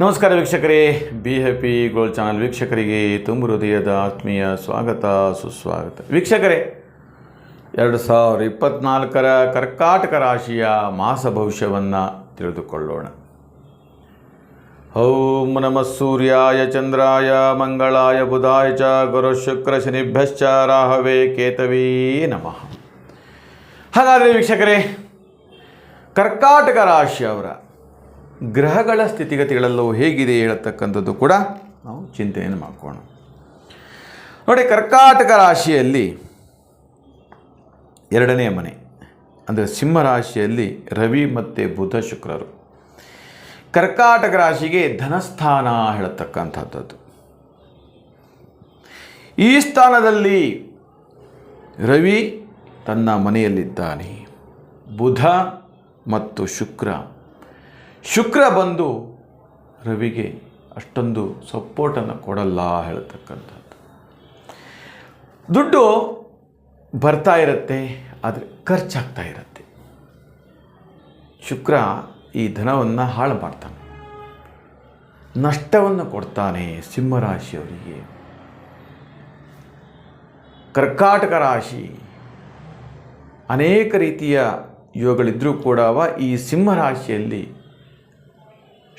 ನಮಸ್ಕಾರ ವೀಕ್ಷಕರೇ. Be happy gold channel ವೀಕ್ಷಕರಿಗೆ ತುಂಬ ಹೃದಯದ ಆತ್ಮೀಯ ಸ್ವಾಗತ, ಸುಸ್ವಾಗತ. ವೀಕ್ಷಕರೇ, ಎರಡು ಸಾವಿರ ಇಪ್ಪತ್ತ್ನಾಲ್ಕರ ಕರ್ಕಾಟಕ ರಾಶಿಯ ಮಾಸ ಭವಿಷ್ಯವನ್ನು ತಿಳಿದುಕೊಳ್ಳೋಣ. ಓಂ ನಮಃ ಸೂರ್ಯಾಯ, ಚಂದ್ರಾಯ, ಮಂಗಳಾಯ, ಬುಧಾಯ ಚ, ಗುರು ಶುಕ್ರ ಶನಿಭ್ಯಶ್ಚ, ರಾಹವೇ, ಕೇತವೀ ನಮಃ. ಹಾಗಾದರೆ ವೀಕ್ಷಕರೇ, ಕರ್ಕಾಟಕ ರಾಶಿಯವರ ಗ್ರಹಗಳ ಸ್ಥಿತಿಗತಿಗಳೆಲ್ಲವೂ ಹೇಗಿದೆ ಹೇಳತಕ್ಕಂಥದ್ದು ಕೂಡ ನಾವು ಚಿಂತೆಯನ್ನು ಮಾಡ್ಕೋಣ. ನೋಡಿ, ಕರ್ಕಾಟಕ ರಾಶಿಯಲ್ಲಿ ಎರಡನೇ ಮನೆ, ಅಂದರೆ ಸಿಂಹ ರಾಶಿಯಲ್ಲಿ ರವಿ ಮತ್ತು ಬುಧ ಶುಕ್ರರು. ಕರ್ಕಾಟಕ ರಾಶಿಗೆ ಧನಸ್ಥಾನ ಹೇಳತಕ್ಕಂಥದ್ದು. ಈ ಸ್ಥಾನದಲ್ಲಿ ರವಿ ತನ್ನ ಮನೆಯಲ್ಲಿದ್ದಾನೆ. ಬುಧ ಮತ್ತು ಶುಕ್ರ ಶುಕ್ರ ಬಂದು ರವಿಗೆ ಅಷ್ಟೊಂದು ಸಪೋರ್ಟನ್ನು ಕೊಡಲ್ಲ ಹೇಳ್ತಕ್ಕಂಥದ್ದು. ದುಡ್ಡು ಬರ್ತಾ ಇರುತ್ತೆ, ಆದರೆ ಖರ್ಚಾಗ್ತಾ ಇರುತ್ತೆ. ಶುಕ್ರ ಈ ಧನವನ್ನು ಹಾಳು ಮಾಡ್ತಾನೆ. ನಷ್ಟವನ್ನು ಕೊಡ್ತಾನೆ ಸಿಂಹರಾಶಿಯವರಿಗೆ. ಕರ್ಕಾಟಕ ರಾಶಿ, ಅನೇಕ ರೀತಿಯ ಯೋಗಗಳಿದ್ದರೂ ಕೂಡ ಈ ಸಿಂಹರಾಶಿಯಲ್ಲಿ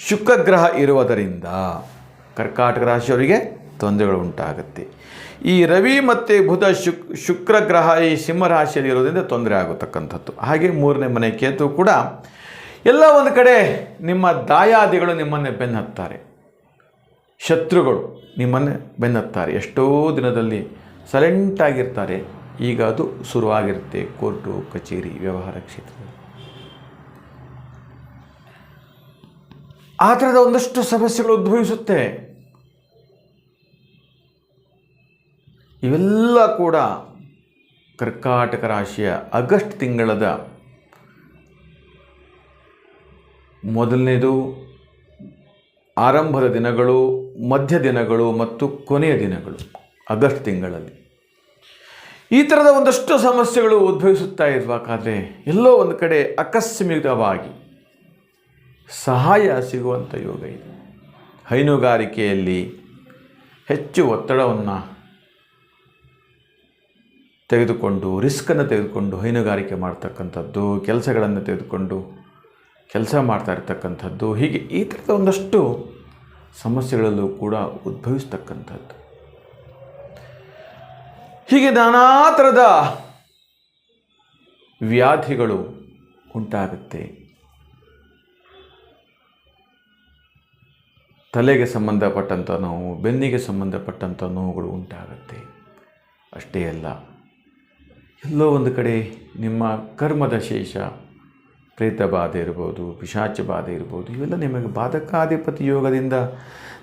ಶುಕ್ರಗ್ರಹ ಇರುವುದರಿಂದ ಕರ್ಕಾಟಕ ರಾಶಿಯವರಿಗೆ ತೊಂದರೆಗಳು ಉಂಟಾಗುತ್ತೆ. ಈ ರವಿ ಮತ್ತು ಬುಧ ಶುಕ್, ಶುಕ್ರಗ್ರಹ ಈ ಸಿಂಹರಾಶಿಯಲ್ಲಿ ಇರೋದ್ರಿಂದ ತೊಂದರೆ ಆಗತಕ್ಕಂಥದ್ದು. ಹಾಗೆ ಮೂರನೇ ಮನೆ ಕೇತು ಕೂಡ ಎಲ್ಲ ಒಂದು ಕಡೆ ನಿಮ್ಮ ದಾಯಾದಿಗಳು ನಿಮ್ಮನ್ನೇ ಬೆನ್ನತ್ತಾರೆ. ಶತ್ರುಗಳು ನಿಮ್ಮನ್ನೇ ಬೆನ್ನತ್ತಾರೆ. ಎಷ್ಟೋ ದಿನದಲ್ಲಿ ಸೈಲೆಂಟಾಗಿರ್ತಾರೆ ಈಗ ಅದು ಶುರುವಾಗಿರುತ್ತೆ ಕೋರ್ಟು, ಕಚೇರಿ, ವ್ಯವಹಾರ ಕ್ಷೇತ್ರದಲ್ಲಿ. ಆ ಥರದ ಒಂದಷ್ಟು ಸಮಸ್ಯೆಗಳು ಉದ್ಭವಿಸುತ್ತೆ. ಇವೆಲ್ಲ ಕೂಡ ಕರ್ಕಾಟಕ ರಾಶಿಯ ಆಗಸ್ಟ್ ತಿಂಗಳದ ಮೊದಲನೇದು ಆರಂಭದ ದಿನಗಳು, ಮಧ್ಯ ದಿನಗಳು ಮತ್ತು ಕೊನೆಯ ದಿನಗಳು ಆಗಸ್ಟ್ ತಿಂಗಳಲ್ಲಿ. ಈ ಥರದ ಒಂದಷ್ಟು ಸಮಸ್ಯೆಗಳು ಉದ್ಭವಿಸುತ್ತಾ ಇರಬೇಕಾದ್ರೆ ಎಲ್ಲೋ ಒಂದು ಕಡೆ ಆಕಸ್ಮಿಕವಾಗಿ ಸಹಾಯ ಸಿಗುವಂಥ ಯೋಗ ಇದೆ. ಹೈನುಗಾರಿಕೆಯಲ್ಲಿ ಹೆಚ್ಚು ಒತ್ತಡವನ್ನು ತೆಗೆದುಕೊಂಡು, ರಿಸ್ಕನ್ನು ತೆಗೆದುಕೊಂಡು ಹೈನುಗಾರಿಕೆ ಮಾಡ್ತಕ್ಕಂಥದ್ದು, ಕೆಲಸಗಳನ್ನು ತೆಗೆದುಕೊಂಡು ಕೆಲಸ ಮಾಡ್ತಾ ಇರ್ತಕ್ಕಂಥದ್ದು, ಹೀಗೆ ಈ ಥರದ ಒಂದಷ್ಟು ಸಮಸ್ಯೆಗಳಲ್ಲೂ ಕೂಡ ಉದ್ಭವಿಸ್ತಕ್ಕಂಥದ್ದು. ಹೀಗೆ ನಾನಾ ಥರದ ವ್ಯಾಧಿಗಳು ಉಂಟಾಗುತ್ತೆ. ತಲೆಗೆ ಸಂಬಂಧಪಟ್ಟಂಥ ನೋವು, ಬೆನ್ನಿಗೆ ಸಂಬಂಧಪಟ್ಟಂಥ ನೋವುಗಳು ಉಂಟಾಗುತ್ತೆ. ಅಷ್ಟೇ ಅಲ್ಲ, ಎಲ್ಲೋ ಒಂದು ಕಡೆ ನಿಮ್ಮ ಕರ್ಮದ ಶೇಷ, ಪ್ರೇತ ಬಾಧೆ ಇರ್ಬೋದು, ಪಿಶಾಚ ಬಾಧೆ ಇರ್ಬೋದು, ಇವೆಲ್ಲ ನಿಮಗೆ ಬಾಧಕಾಧಿಪತಿ ಯೋಗದಿಂದ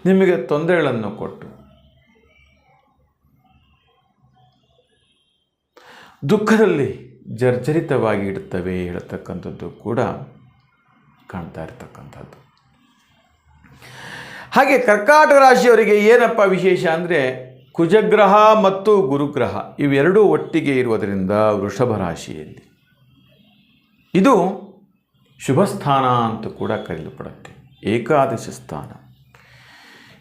ನಿಮಗೆ ತೊಂದರೆಗಳನ್ನು ಕೊಟ್ಟು, ದುಃಖದಲ್ಲಿ ಜರ್ಜರಿತವಾಗಿ ಇಡುತ್ತವೆ ಹೇಳತಕ್ಕಂಥದ್ದು ಕೂಡ ಕಾಣ್ತಾ ಇರತಕ್ಕಂಥದ್ದು. ಹಾಗೆ ಕರ್ಕಾಟಕ ರಾಶಿಯವರಿಗೆ ಏನಪ್ಪ ವಿಶೇಷ ಅಂದರೆ ಕುಜಗ್ರಹ ಮತ್ತು ಗುರುಗ್ರಹ ಇವೆರಡೂ ಒಟ್ಟಿಗೆ ಇರುವುದರಿಂದ ವೃಷಭ ರಾಶಿಯಲ್ಲಿ. ಇದು ಶುಭ ಸ್ಥಾನ ಅಂತ ಕೂಡ ಕರೆಯಲ್ಪಡುತ್ತೆ. ಏಕಾದಶ ಸ್ಥಾನ.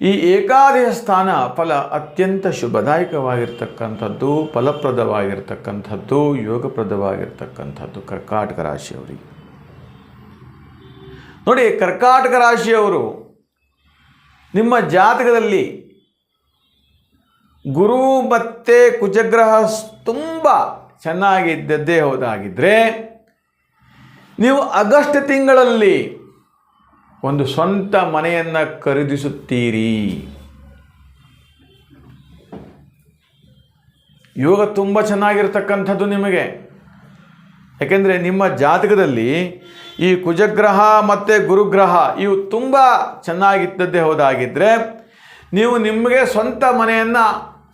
ಈ ಏಕಾದಶ ಸ್ಥಾನ ಫಲ ಅತ್ಯಂತ ಶುಭದಾಯಕವಾಗಿರ್ತಕ್ಕಂಥದ್ದು, ಫಲಪ್ರದವಾಗಿರ್ತಕ್ಕಂಥದ್ದು, ಯೋಗಪ್ರದವಾಗಿರ್ತಕ್ಕಂಥದ್ದು ಕರ್ಕಾಟಕ ರಾಶಿಯವರಿಗೆ. ನೋಡಿ, ಕರ್ಕಾಟಕ ರಾಶಿಯವರು ನಿಮ್ಮ ಜಾತಕದಲ್ಲಿ ಗುರು ಮತ್ತು ಕುಜಗ್ರಹ ತುಂಬ ಚೆನ್ನಾಗಿದ್ದದ್ದೇ ಹೋದಾಗಿದ್ದರೆ ನೀವು ಆಗಸ್ಟ್ ತಿಂಗಳಲ್ಲಿ ಒಂದು ಸ್ವಂತ ಮನೆಯನ್ನು ಖರೀದಿಸುತ್ತೀರಿ. ಯೋಗ ತುಂಬ ಚೆನ್ನಾಗಿರ್ತಕ್ಕಂಥದ್ದು ನಿಮಗೆ. ಯಾಕೆಂದರೆ ನಿಮ್ಮ ಜಾತಕದಲ್ಲಿ ಈ ಕುಜಗ್ರಹ ಮತ್ತು ಗುರುಗ್ರಹ ಇವು ತುಂಬ ಚೆನ್ನಾಗಿದ್ದದ್ದೇ ಹೋದಾಗಿದ್ದರೆ ನೀವು ನಿಮಗೆ ಸ್ವಂತ ಮನೆಯನ್ನು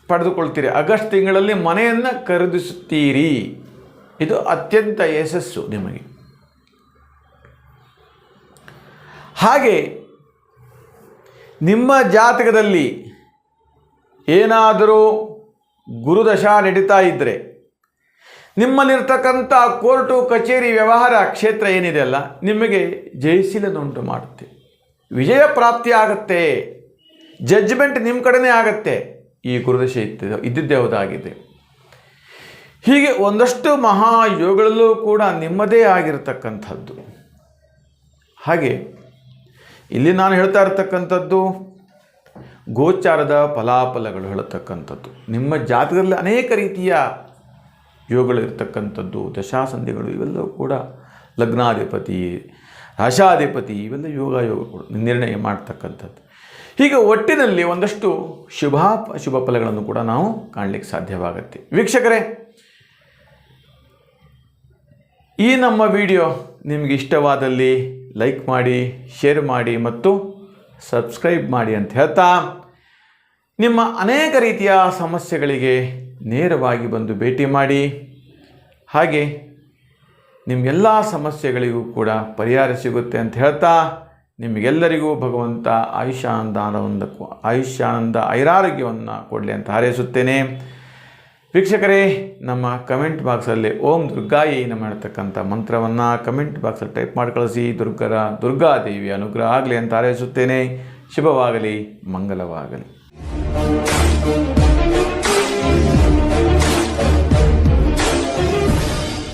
ಪಡೆದುಕೊಳ್ತೀರಿ. ಆಗಸ್ಟ್ ತಿಂಗಳಲ್ಲಿ ಮನೆಯನ್ನು ಖರೀದಿಸುತ್ತೀರಿ. ಇದು ಅತ್ಯಂತ ಯಶಸ್ಸು ನಿಮಗೆ. ಹಾಗೆ ನಿಮ್ಮ ಜಾತಕದಲ್ಲಿ ಏನಾದರೂ ಗುರುದಶ ನಡೀತಾ ಇದ್ದರೆ ನಿಮ್ಮಲ್ಲಿರ್ತಕ್ಕಂಥ ಕೋರ್ಟು, ಕಚೇರಿ, ವ್ಯವಹಾರ ಕ್ಷೇತ್ರ ಏನಿದೆ ಅಲ್ಲ, ನಿಮಗೆ ಜಯಶೀಲನುಂಟು ಮಾಡುತ್ತೆ. ವಿಜಯ ಪ್ರಾಪ್ತಿ ಆಗತ್ತೆ. ಜಡ್ಜ್ಮೆಂಟ್ ನಿಮ್ಮ ಕಡೆನೇ ಆಗತ್ತೆ. ಈ ಗುರುದಶೆ ಇದ್ದ, ಇದ್ದಿದ್ದೇ ಹೌದಾಗಿದೆ. ಹೀಗೆ ಒಂದಷ್ಟು ಮಹಾಯೋಗಗಳಲ್ಲೂ ಕೂಡ ನಿಮ್ಮದೇ ಆಗಿರತಕ್ಕಂಥದ್ದು. ಹಾಗೆ ಇಲ್ಲಿ ನಾನು ಹೇಳ್ತಾ ಇರತಕ್ಕಂಥದ್ದು, ಗೋಚಾರದ ಫಲಾಫಲಗಳು ಹೇಳತಕ್ಕಂಥದ್ದು. ನಿಮ್ಮ ಜಾತಕದಲ್ಲಿ ಅನೇಕ ರೀತಿಯ ಯೋಗಗಳು ಇರ್ತಕ್ಕಂಥದ್ದು ದಶಾಸಂಧಿಗಳು ಇವೆಲ್ಲವೂ ಕೂಡ ಲಗ್ನಾಧಿಪತಿ, ರಾಶಾಧಿಪತಿ ಇವೆಲ್ಲ ಯೋಗ ಯೋಗಗಳು ನಿರ್ಣಯ ಮಾಡ್ತಕ್ಕಂಥದ್ದು. ಹೀಗೆ ಒಟ್ಟಿನಲ್ಲಿ ಒಂದಷ್ಟು ಶುಭ ಶುಭ ಫಲಗಳನ್ನು ಕೂಡ ನಾವು ಕಾಣಲಿಕ್ಕೆ ಸಾಧ್ಯವಾಗುತ್ತೆ. ವೀಕ್ಷಕರೇ, ಈ ನಮ್ಮ ವಿಡಿಯೋ ನಿಮಗೆ ಇಷ್ಟವಾದಲ್ಲಿ ಲೈಕ್ ಮಾಡಿ, ಶೇರ್ ಮಾಡಿ ಮತ್ತು ಸಬ್ಸ್ಕ್ರೈಬ್ ಮಾಡಿ ಅಂತ ಹೇಳ್ತಾ ನಿಮ್ಮ ಅನೇಕ ರೀತಿಯ ಸಮಸ್ಯೆಗಳಿಗೆ ನೇರವಾಗಿ ಬಂದು ಭೇಟಿ ಮಾಡಿ. ಹಾಗೆ ನಿಮಗೆಲ್ಲ ಸಮಸ್ಯೆಗಳಿಗೂ ಕೂಡ ಪರಿಹಾರ ಸಿಗುತ್ತೆ ಅಂತ ಹೇಳ್ತಾ ನಿಮಗೆಲ್ಲರಿಗೂ ಭಗವಂತ ಆಯುಷ್ಯಾನಂದ ಆಯುಷ್ಯಾನಂದ ಐರಾರೋಗ್ಯವನ್ನು ಕೊಡಲಿ ಅಂತ ಹಾರೈಸುತ್ತೇನೆ. ವೀಕ್ಷಕರೇ, ನಮ್ಮ ಕಮೆಂಟ್ ಬಾಕ್ಸಲ್ಲಿ ಓಂ ದುರ್ಗಾಯಿ ನಮ್ಮ ಹೇಳ್ತಕ್ಕಂಥ ಮಂತ್ರವನ್ನು ಕಮೆಂಟ್ ಬಾಕ್ಸಲ್ಲಿ ಟೈಪ್ ಮಾಡಿ ಕಳಿಸಿ ದುರ್ಗರ ದುರ್ಗಾದೇವಿ ಅನುಗ್ರಹ ಆಗಲಿ ಅಂತ ಹಾರೈಸುತ್ತೇನೆ. ಶುಭವಾಗಲಿ, ಮಂಗಲವಾಗಲಿ.